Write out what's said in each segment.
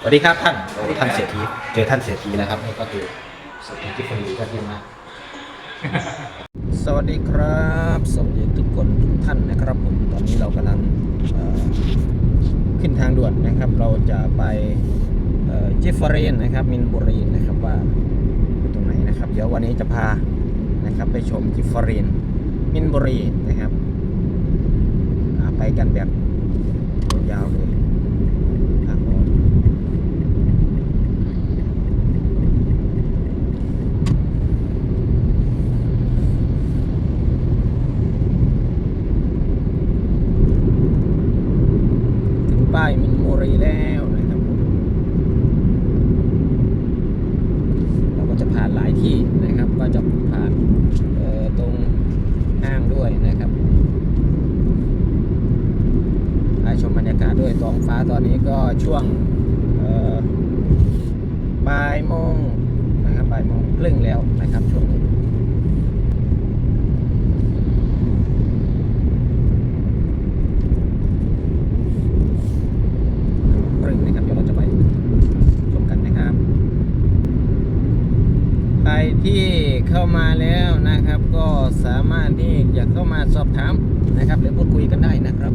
สวัสดีครับท่านโอ้ท่านเศรษฐีเจอท่านเศรษฐีแล้วครับนี่ก็คือเศรษฐีที่คนดีก็ที่มาสวัสดีครับ สวัสดีทุกคนทุกท่านนะครับผมตอนนี้เรากำลังขึ้นทางด่วนนะครับ เราจะไปเจฟเฟอรีนนะครับมินบุรีนะครับว่าอยู่ตรงไหนนะครับ เดี๋ยววันนี้จะพานะครับไปชมจิฟเฟอรีนมินบุรีนะครับไปกันแบบยาวเลยครับผม ถึงป้ายมินโมรีแล้วนะครับผมเราก็ จะผ่านหลายที่นะครับ ก็จะผ่านตรงห้างด้วยนะครับไปชมบรรยากาศด้วยท้องฟ้าตอนนี้ก็ช่วงบ่ายโมงนะครับบ่ายโมงครึ่งแล้วนะครับช่วงนี้ ครึ่งนะครับเดี๋ยวเราจะไปชมกันนะครับใคร ที่เข้ามาแล้วนะครับ ก็สามารถที่จะเข้ามาสอบถามนะครับหรือพูดคุยกันได้นะครับ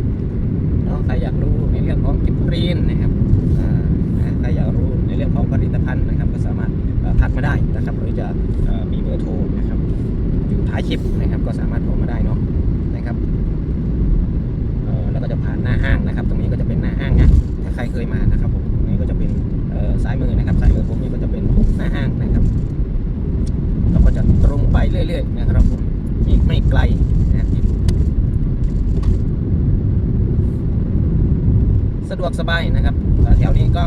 เนาะใครอยากรู้ในเรื่องของกิฟรีนนะครับใครอยากรู้ในเรื่องของผลิตภัณฑ์นะครับ ก็สามารถทักมาได้นะครับหรือจะมีเบอร์โทรนะครับอยู่ท้ายคลิปนะครับ ก็สามารถโทรมาได้เนาะนะครับแล้วก็จะผ่านหน้าห้างนะครับ ตรงนี้ก็จะเป็นหน้าห้างนะถ้าใครเคยมานะครับผมตรงนี้ก็จะเป็นซ้ายมือนะครับซ้ายมือผมนี่ก็จะเป็นหน้าห้างนะครับ เราก็จะตรงไปเรื่อยๆนะครับผมอีกไม่ไกลนะสะดวกสบายนะครับแถวนี้ก็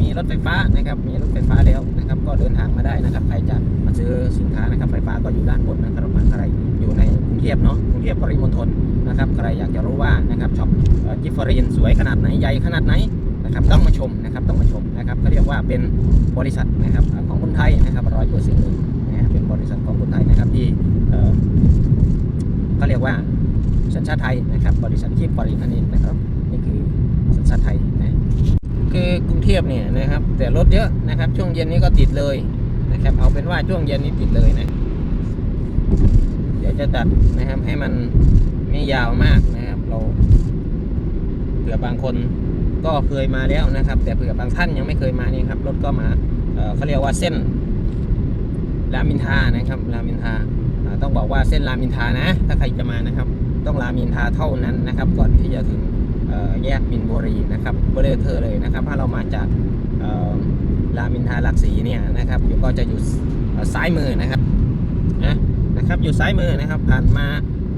มีรถไฟฟ้านะครับ มีรถไฟฟ้าแล้วนะครับ ก็เดินทางมาได้นะครับ ใครจะมาซื้อสินค้านะครับ ไฟฟ้าก็อยู่ด้านบนนะครับใครอยู่ในกรุงเทพเนาะ กรุงเทพปริมณฑลนะครับ ใครอยากจะรู้ว่านะครับช็อปกิฟฟรีนสวยขนาดไหน ใหญ่ขนาดไหนนะครับ ต้องมาชมนะครับ ต้องมาชมนะครับเขาเรียกว่าเป็นบริษัทนะครับของคนไทยนะครับร้อยเปอร์เซ็นต์เลย นะเป็นบริษัทของคนไทยนะครับที่เขาเรียกว่าสัญชาติไทยนะครับ บริษัทกิฟฟรีนนั่นเองนะครับนี่คือสัญชาติไทยนะคือกรุงเทพเนี่ยนะครับ แต่รถเยอะนะครับ ช่วงเย็นนี้ก็ติดเลยนะครับ เอาเป็นว่าช่วงเย็นนี้ติดเลยนะเดี๋ยวจะตัดนะครับให้มันไม่ยาวมากนะครับ เราเผื่อบางคนก็เคยมาแล้วนะครับ แต่เผื่อบางท่านยังไม่เคยมานี่ครับรถก็มาเอ่อเขาเรียกว่าเส้น รามินทานะครับรามินทาต้องบอกว่าเส้นรามินทานะ ถ้าใครจะมานะครับ ต้องรามินทาเท่านั้นนะครับ ก่อนที่จะถึงแยกมินบุรีนะครับเบลอเธอเลยนะครับ ถ้าเรามาจากรามินทาลักษีเนี่ยนะครับอยู่ก็จะอยู่ซ้ายมือนะครับนะนะครับอยู่ซ้ายมือนะครับผ่านมา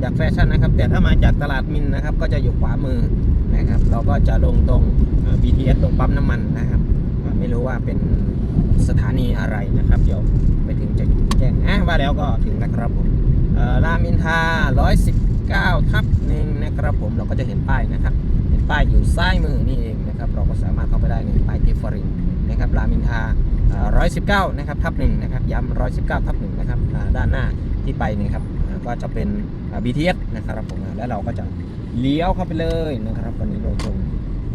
จากแฟชั่นนะครับ แต่ถ้ามาจากตลาดมินนะครับ ก็จะอยู่ขวามือนะครับ เราก็จะลงตรง BTS ตรงปั๊มน้ำมันนะครับ ไม่รู้ว่าเป็น สถานีอะไรนะครับ เดี๋ยวไปถึงจะแจ้งอะว่าแล้วก็ถึงนะครับผมรามอินทา119ทับหนึ่งนะครับผมเราก็จะเห็นป้ายนะครับ เห็นป้ายอยู่ซ้ายมือนี่เองนะครับ เราก็สามารถเข้าไปได้ในป้ายทิฟฟรินนะครับรามอินทาร้อยสิบเก้านะครับทับหนึ่งนะครับย้ำร้อยสิบเก้าทับหนึ่งนะครับด้านหน้าที่ไปนี่ยครับก็จะเป็น BTS นะครับผมแล้วเราก็จะเลี้ยวเข้าไปเลยนะครับวันนี้เราชม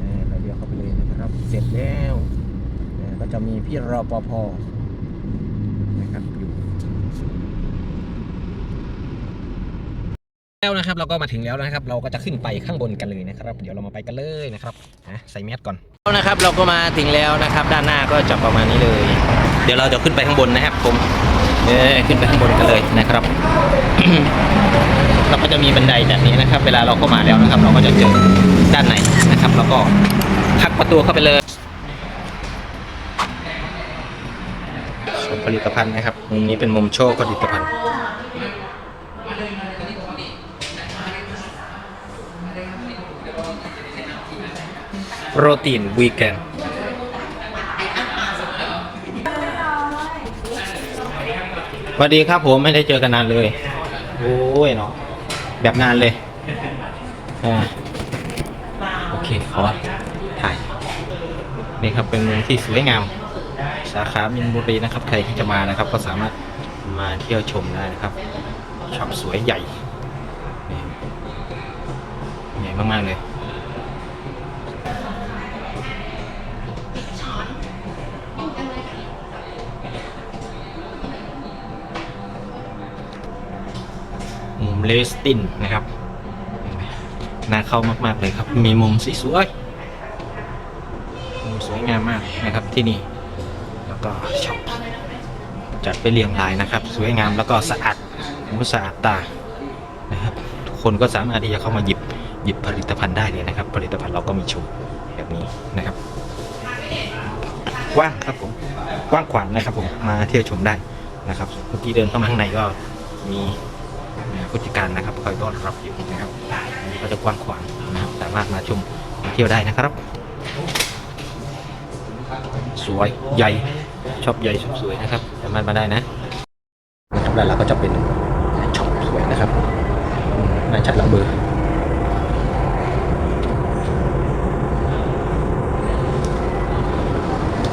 อ่าเราเลี้ยวเข้าไปเลยนะครับ เสร็จแล้ว ก็จะมีพี่รปภนะครับอยู่แล้วนะครับเราก็มาถึงแล้วนะครับ เราก็จะขึ้นไปข้างบนกันเลยนะครับ เดี๋ยวเรามาไปกันเลยนะครับนะใส่แมสก่อนแล้วนะครับเราก็มาถึงแล้วนะครับ ด้านหน้าก็จะประมาณนี้เลย เดี๋ยวเราจะขึ้นไปข้างบนนะครับผมเออขึ้นไปข้างบนกันเลยนะครับ เราก็จะมีบันไดแบบนี้นะครับ เวลาเราเข้ามาแล้วนะครับ เราก็จะเจอด้านในนะครับ แล้วก็พักประตูเข้าไปเลย ชมผลิตภัณฑ์นะครับมุมนี้เป็นมุมโชว์ผลิตภัณฑ์โปรตีนวีแกนสวัสดีครับผมไม่ได้เจอกันนานเลย โอ้ยเนาะแบบนานเลยอ่าโอเคขอถ่าย นี่ครับเป็นเมืองที่สวยงาม สาขามินบุรีนะครับ ใครที่จะมานะครับ ก็สามารถมาเที่ยวชมได้นะครับช็อปสวยใหญ่ใหญ่มากๆเลยมุมเลสตินนะครับน่าเข้ามาก ๆ เลยครับ มีมุมสีสวยมุมสวยงามมากนะครับที่นี่ ก็ช็อปจัดไปเรียงรายนะครับ สวยงามแล้วก็สะอาดหูสะอาดตานะครับทุกคนก็สามารถที่จะเข้ามาหยิบหยิบผลิตภัณฑ์ได้เลยนะครับ ผลิตภัณฑ์เราก็มีโชว์แบบนี้นะครับกว้างครับผมกว้างขวางนะครับผมมาเที่ยวชมได้นะครับเมื่อกี้เดินเข้ามาข้างในก็มีผู้จัดการนะครับคอยต้อนรับอยู่นะครับอันนี้ก็จะกว้างขวางนะครับสามารถมาชมมาเที่ยวได้นะครับ สวยใหญ่ ชอบใหญ่ชอบสวยนะครับสามารถมาได้นะนะครับแล้วเราก็จะเป็นช็อปสวยนะครับมนายชัดละเบอร์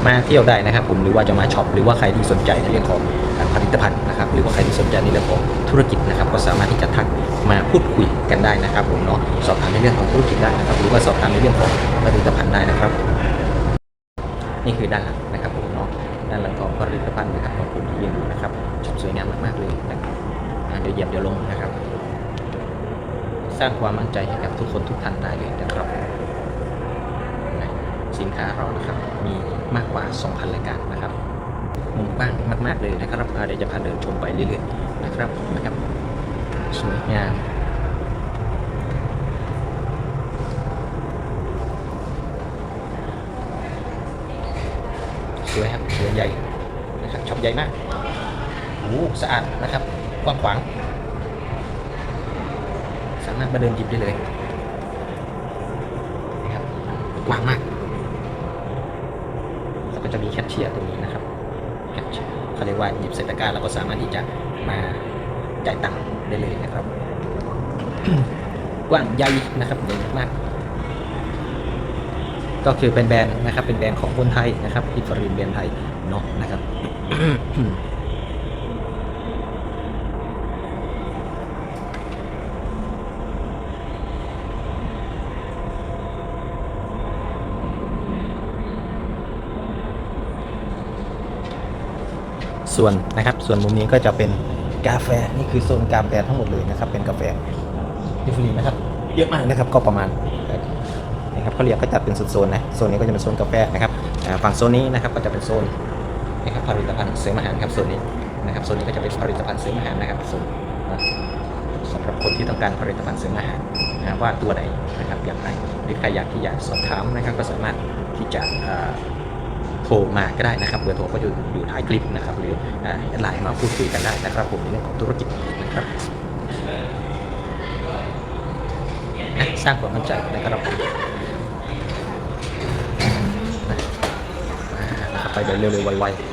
มาเที่ยวได้นะครับผมหรือว่าจะมาช็อปหรือว่าใครที่สนใจในเรื่องของผลิตภัณฑ์นะครับหรือว่าใครที่สนใจในเรื่องของธุรกิจนะครับ ก็สามารถที่จะทักมาพูดคุยกันได้นะครับผมเนาะสอบถามในเรื่องของธุรกิจได้นะครับ หรือว่าสอบถามในเรื่องของผลิตภัณฑ์ได้นะครับ นี่คือด้านหลังนะครับผม ลิตภัณฑ์นะครับของผมที่ยืนดูนะครับชอบสวยงามมากๆเลยนะครับเดี๋ยวเหยียบเดี๋ยวลงนะครับ สร้างความมั่นใจให้กับทุกคนทุกท่านได้เลยนะครับ สินค้าเรานะครับมีมากกว่า 2,000 รายการนะครับมุมกว้างมาก ๆ เลยนะครับเดี๋ยวจะพาเดินชมไปเรื่อยๆนะครับนะครับสวยงามสวยครับสวยใหญ่ ช็อปใหญ่มากโอ้สะอาดนะครับกว้างขวาง สามารถมาเดินหยิบได้เลยนะครับกว้างมาก แล้วก็จะมีแคชเชียร์ตรงนี้นะครับแคชเชียร์เขาเรียกว่าหยิบใส่ตะกร้าแล้วก็สามารถที่จะมาจ่ายตังค์ได้เลยนะครับ กว้างใหญ่นะครับใหญ่มากก็คือเป็นแบรนด์นะครับเป็นแบรนด์ของคนไทยนะครับอิฟรินแบรนด์ไทยเนาะนะครับ ส่วนนะครับ ส่วนมุมนี้ก็จะเป็นกาแฟนี่คือโซนกาแฟทั้งหมดเลยนะครับ เป็นกาแฟดิฟรีนะครับเยอะมากนะครับก็ประมาณนะครับเขาเรียกก็จัดเป็นโซนๆนะโซนนี้ก็จะเป็นโซนกาแฟนะครับอ่าฝั่งโซนนี้นะครับก็จะเป็นโซน นะครับผลิตภัณฑ์เสริมอาหารครับโซนนี้นะครับโซนนี้ก็จะเป็นผลิตภัณฑ์เสริมอาหารนะครับโซนนสำหรับคนที่ต้องการผลิตภัณฑ์เสริมอาหารนะว่าตัวไหนนะครับอย่างไรหรือใครอยากที่อยากสอบถามนะครับก็สามารถที่จะโทรมาก็ได้นะครับเบอร์โทรก็อยู่อยู่ท้ายคลิปนะครับหรืออ่าไลน์มาพูดคุยกันได้นะครับผมในเรื่องของธุรกิจนะครับอะสร้างความมั่นใจนะครับนะมานะครับไปเร็วๆไวๆ